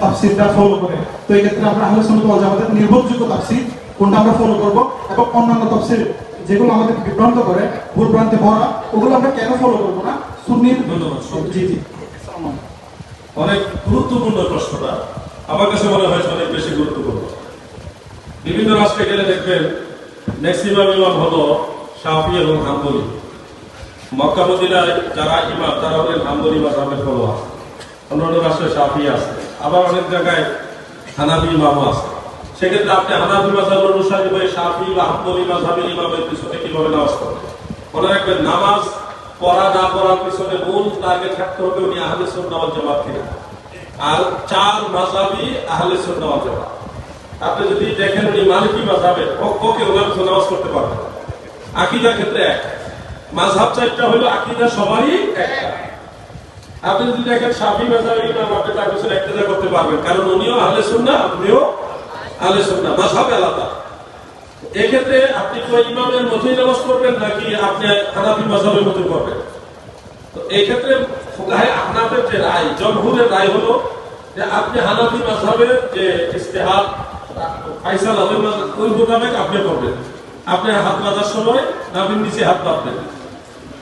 তাফসিরটা follow করে। তো এই ক্ষেত্রে আমরা আহলে সুন্নাত ওয়াল জামাতের নির্ভরযোগ্য তাফসির কোনটা আমরা ফলো করব এবং অন্যান্য তাফসির যেগুলো আমাদের বিভ্রান্ত করে ভুল ভ্রান্তি ভরা ওগুলো আমরা কেন ফলো করব না? সুন্নির ধন্যবাদ। জি জি। অনেক গুরুত্বপূর্ণ প্রশ্নটা। আমার কাছে মনে হয় অনেক বেশি গুরুত্বপূর্ণ। বিভিন্ন রাষ্ট্রে গেলে দেখবেন ম্যাক্সিমাম ইমাম হলো সাফি এবং হাম্বলি। মক্কা মদিনায় যারা ইমাম তারা হলেন হাম্বলি বা ফলোয়ার অন্যান্য রাষ্ট্রে সাফি আছে। আবার অনেক জায়গায় হানাবি ইমামও আছে। সেক্ষেত্রে আপনি হানাবি মাঝাব অনুসারী হয়ে সাফি বা হাম্বলি মাঝাবের ইমামের পিছনে কীভাবে নামাজ পড়বেন মনে রাখবেন, নামাজ পড়া না পড়ার পিছনে মূল টার্গেট থাকতে হবে উনি আহলে সুন্নাহ জামাত কিনা। আর চার মাঝাবি আহলে সুন্নাহ জামাত। আপনি যদি দেখেন উনি মালিকি মাঝাবের ওকে ওনার নামাজ করতে পারবেন আকিদার ক্ষেত্রে এক। মাঝহাব চারটা হলো আকিদা সবারই একটা। আপনি যদি দেখেন সাফি মাঝাবের ইমাম, আপনি তার পিছনে একটা করতে পারবেন। কারণ উনিও আহলে সুন্নাহ, আপনিও আহলে সুন্নাহ। মাঝহাব আলাদা। এক্ষেত্রে আপনি কি ওই ইমামের মতোই নামাজ পড়বেন, নাকি আপনি হানাফি মাযহাবের মতো করবেন তো এই ক্ষেত্রে ফুকাহে আহনাফের যে রায়, জমহুরের রায় হলো যে আপনি হানাফি মাযহাবের যে ইস্তেহাদ ফাইসাল হবে ওই মোতাবেক আপনি করবেন আপনি হাত বাঁধার সময় নাভির নিচে হাত বাঁধবেন।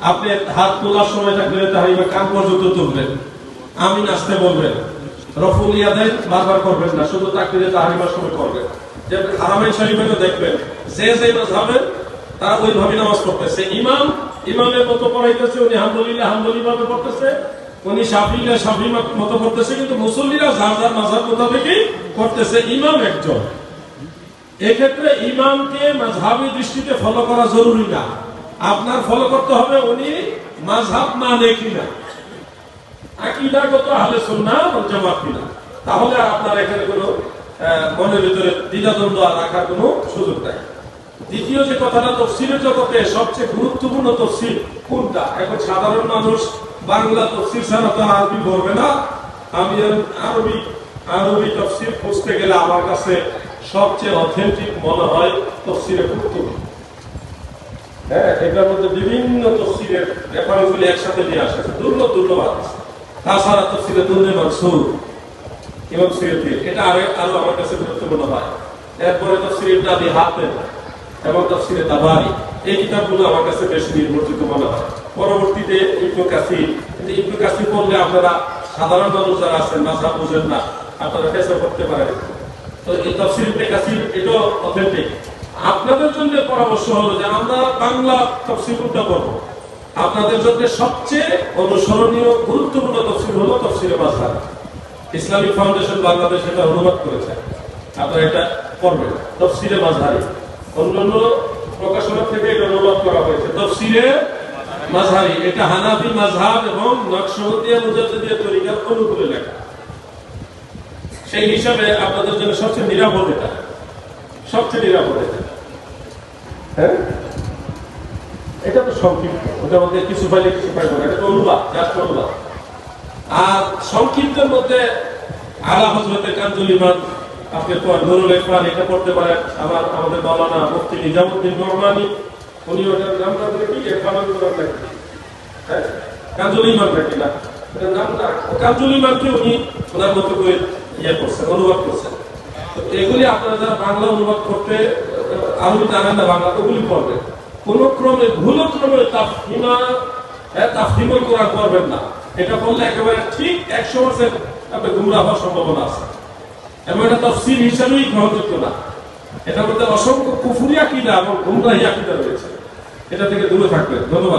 আপনি হাত তোলার সময় থাকলে তাহলে কান পর্যন্ত তুলবেন। আমি নাচতে বলবেন। বারবার করবেন না, শুধু সময় করবেন। যে দেখবেন, যে যে তারা ওইভাবে নামাজ পড়তেছে। ইমাম, ইমামের মতো পড়াইতেছে, উনি হামদুলিল্লাহ হামদুলি ভাবে পড়তেছে, উনি মতো করতেছে কিন্তু মুসল্লিরা যার যার মোতাবেকই করতেছে, ইমাম একজন। এক্ষেত্রে ইমামকে মাঝহাবি দৃষ্টিতে ফলো করা জরুরি না। আপনার ফলো করতে হবে উনি মাঝহাব মানে কিনা। আকিদাগত আহলে সুন্নাহ ওয়াল তাহলে আপনার এখানে কোনো মনের ভিতরে দ্বিধাদ্বন্দ্ব রাখার কোনো সুযোগ নাই। দ্বিতীয় যে কথাটা, তফসিলের জগতে সবচেয়ে গুরুত্বপূর্ণ তফসিল কোনটা? এখন সাধারণ মানুষ বাংলা তফসিল ছাড়া তো আরবি পড়বে না। আমি আরবি আরবি তফসিল খুঁজতে গেলে আমার কাছে সবচেয়ে অথেন্টিক মনে হয় তফসিরে কুর্তুবি হ্যাঁ এটার মধ্যে বিভিন্ন তফসিলের রেফারেন্সগুলি একসাথে নিয়ে আসে। দুর্লভ দুর্লভ তাছাড়া তফসিলে দুর্নে মানসুর ইমাম সিরিয়াল এটা আরও আরও আমার কাছে গুরুত্বপূর্ণ হয়। এরপরে হাতেম এবং এই কিতাবগুলো আমার কাছে বেশ নির্ভরযোগ্য মনে হয়। পরবর্তীতে ইবনু কাসির। ইবনু কাসির পড়লে আপনারা সাধারণ মানুষ যারা আছেন মাঝহাব বুঝেন না। আপনারা ফেসা করতে পারেন। তো এই ইবনে কাসির, এটাও অথেন্টিক আপনাদের জন্য পরামর্শ হলো যে আমরা বাংলা তফসিল কোনটা করব। আপনাদের জন্য সবচেয়ে অনুসরণীয় গুরুত্বপূর্ণ তফসিল হলো তফসিলে মাঝহাব ইসলামিক ফাউন্ডেশন বাংলাদেশ এটা অনুবাদ করেছে। আপনারা এটা করবেন তফসিরে মাঝহারি অন্যান্য প্রকাশনা থেকে এটা অনুবাদ করা হয়েছে। তফসিরে মাঝহারি এটা হানাফি মাঝহাব এবং নকশবন্দিয়া মুজাদ্দিদিয়া তরিকার অনুকূলে লেখা। সেই হিসাবে আপনাদের জন্য সবচেয়ে নিরাপদ এটা। সবচেয়ে নিরাপদ এটা। হ্যাঁ? এটা তো সংক্ষিপ্ত। মধ্যে কিছু পাইলে কিছু পাইব না এটা তো অনুবাদ, জাস্ট অনুবাদ। আর সংক্ষিপ্তের মধ্যে আলা হজরতের কাঞ্জলিমান আপনি নুরুল এটা পড়তে পারেন। আমাদের মাওলানা মুফতি নিজামুদ্দিন উনি ওটার নামটা বলে কি? হ্যাঁ? কাঞ্জলিমান না। এটার নামটা উনি ওনার মতো করে ইয়ে করছেন, অনুবাদ করছেন। তো এগুলি আপনারা যারা বাংলা অনুবাদ করতে আরবি জানেন বাংলা ওগুলি পড়বেন কোনো ক্রমে ভুল ক্রমে তাফহিমা তা তাফহিমুল কোরআন করবেন না। এটা বললে একেবারে ঠিক একশো পার্সেন্ট গুমরা হওয়ার সম্ভাবনা আছে। এবং এটা তফসিল হিসাবেই গ্রহণযোগ্য না। এটার মধ্যে অসংখ্য কুফুরি আকিদা এবং গুমরাহি আকিদা রয়েছে। এটা থেকে দূরে থাকবেন। ধন্যবাদ।